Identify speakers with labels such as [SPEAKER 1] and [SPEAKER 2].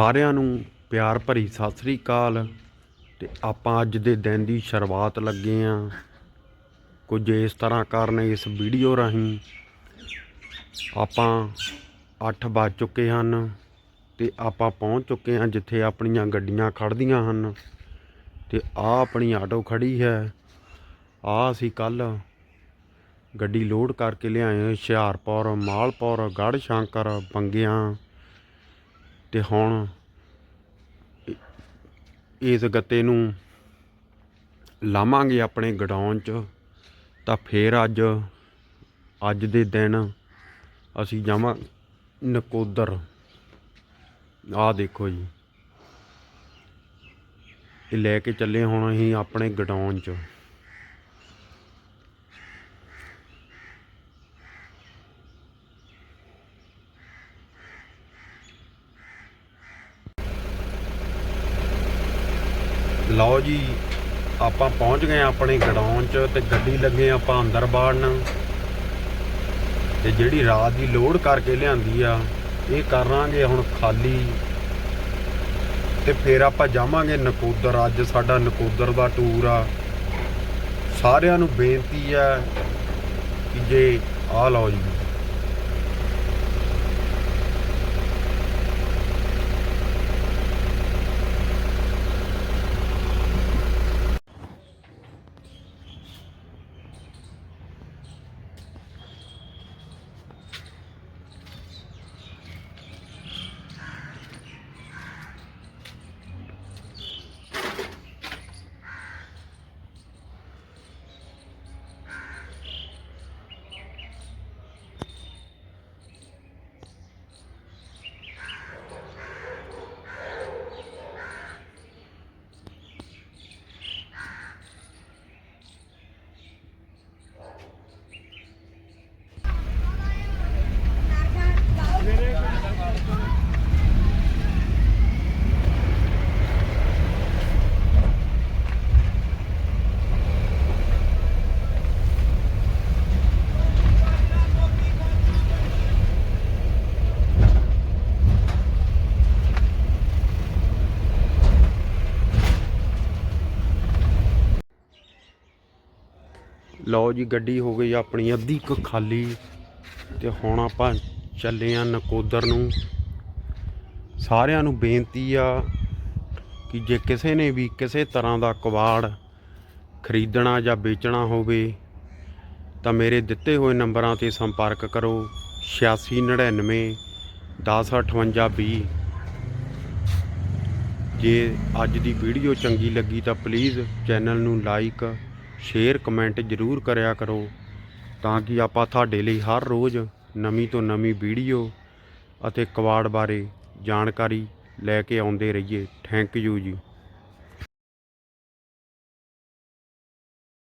[SPEAKER 1] ਸਾਰਿਆਂ ਨੂੰ ਪਿਆਰ ਭਰੀ ਸਤਿ ਸ੍ਰੀ ਅਕਾਲ ਤੇ ਆਪਾਂ ਅੱਜ ਦੇ ਦਿਨ ਦੀ ਸ਼ੁਰੂਆਤ ਲੱਗੇ ਆਂ। ਕੁਝ ਇਸ ਤਰ੍ਹਾਂ ਕਰਨ ਇਸ ਵੀਡੀਓ ਰਾਹੀਂ। ਆਪਾਂ 8 ਵੱਜ ਚੁੱਕੇ ਹਨ ਤੇ ਆਪਾਂ ਪਹੁੰਚ ਚੁੱਕੇ ਹਾਂ ਜਿੱਥੇ ਆਪਣੀਆਂ ਗੱਡੀਆਂ ਖੜਦੀਆਂ ਹਨ ਤੇ ਆ ਆਪਣੀ ਆਟੋ ਖੜੀ ਹੈ। ਆ ਅਸੀਂ ਕੱਲ ਗੱਡੀ ਲੋਡ ਕਰਕੇ ਲਿਆਏ ਹੁਸ਼ਿਆਰਪੁਰ, ਮਾਲਪੁਰ, ਗੜ੍ਹ ਸ਼ੰਕਰ, ਬੰਗਿਆਂ ਤੇ ਹੁਣ ਇਸ ਗੱਤੇ ਨੂੰ ਲਾਵਾਂਗੇ ਆਪਣੇ ਗਡਾਉਣ 'ਚ, ਤਾਂ ਫੇਰ ਅੱਜ ਅੱਜ ਦੇ ਦਿਨ ਅਸੀਂ ਜਾਵਾਂ ਨਕੋਦਰ। ਆਹ ਦੇਖੋ ਜੀ। ਇਹ ਲੈ ਕੇ ਚੱਲੇ ਹੁਣ ਅਸੀਂ ਆਪਣੇ ਗਡਾਉਣ 'ਚ। ਲਓ ਜੀ, ਆਪਾਂ ਪਹੁੰਚ ਗਏ ਹਾਂ ਆਪਣੇ ਗਡਾਊਨ 'ਚ ਤੇ ਗੱਡੀ ਲੱਗੇ ਆਪਾਂ ਅੰਦਰ ਬਾੜਨ। ਤੇ ਜਿਹੜੀ ਰਾਤ ਦੀ ਲੋਡ ਕਰਕੇ ਲਿਆਂਦੀ ਆ, ਇਹ ਕਰਾਂਗੇ ਹੁਣ ਖਾਲੀ। ਤੇ ਫਿਰ ਆਪਾਂ ਜਾਵਾਂਗੇ ਨਕੋਦਰ, ਅੱਜ ਸਾਡਾ ਨਕੋਦਰ ਦਾ ਟੂਰ ਆ। ਸਾਰਿਆਂ ਨੂੰ ਬੇਨਤੀ ਆ ਕਿ ਜੇ ਆ ਲਓ ਜੀ। ਲਓ ਜੀ, ਗੱਡੀ ਹੋ ਗਈ ਆਪਣੀ, ਅੱਧੀ ਕੁ ਖਾਲੀ। ਤੇ ਹੁਣ ਆਪਾਂ ਚੱਲੇ ਆ ਨਕੋਦਰ ਨੂੰ। ਸਾਰਿਆਂ ਨੂੰ ਬੇਨਤੀ ਆ ਕਿ ਜੇ ਕਿਸੇ ਨੇ ਵੀ ਕਿਸੇ ਤਰ੍ਹਾਂ ਦਾ ਕਵਾੜ ਖਰੀਦਣਾ ਜਾਂ ਵੇਚਣਾ ਹੋਵੇ, ਤਾਂ ਮੇਰੇ ਦਿੱਤੇ ਹੋਏ ਨੰਬਰਾਂ ਤੇ ਸੰਪਰਕ ਕਰੋ। 8699 105820 ਜੇ ਅੱਜ ਦੀ ਵੀਡੀਓ ਚੰਗੀ ਲੱਗੀ ਤਾਂ ਪਲੀਜ਼ ਚੈਨਲ ਨੂੰ ਲਾਈਕ ਸ਼ੇਅਰ ਕਮੈਂਟ ਜ਼ਰੂਰ ਕਰਿਆ ਕਰੋ ਤਾਂ ਕਿ ਆਪਾਂ ਤੁਹਾਡੇ ਲਈ ਹਰ ਰੋਜ਼ ਨਵੀਂ ਤੋਂ ਨਵੀਂ ਵੀਡੀਓ ਅਤੇ ਕਵਾੜ ਬਾਰੇ ਜਾਣਕਾਰੀ ਲੈ ਕੇ ਆਉਂਦੇ ਰਹੀਏ। ਥੈਂਕ ਯੂ ਜੀ।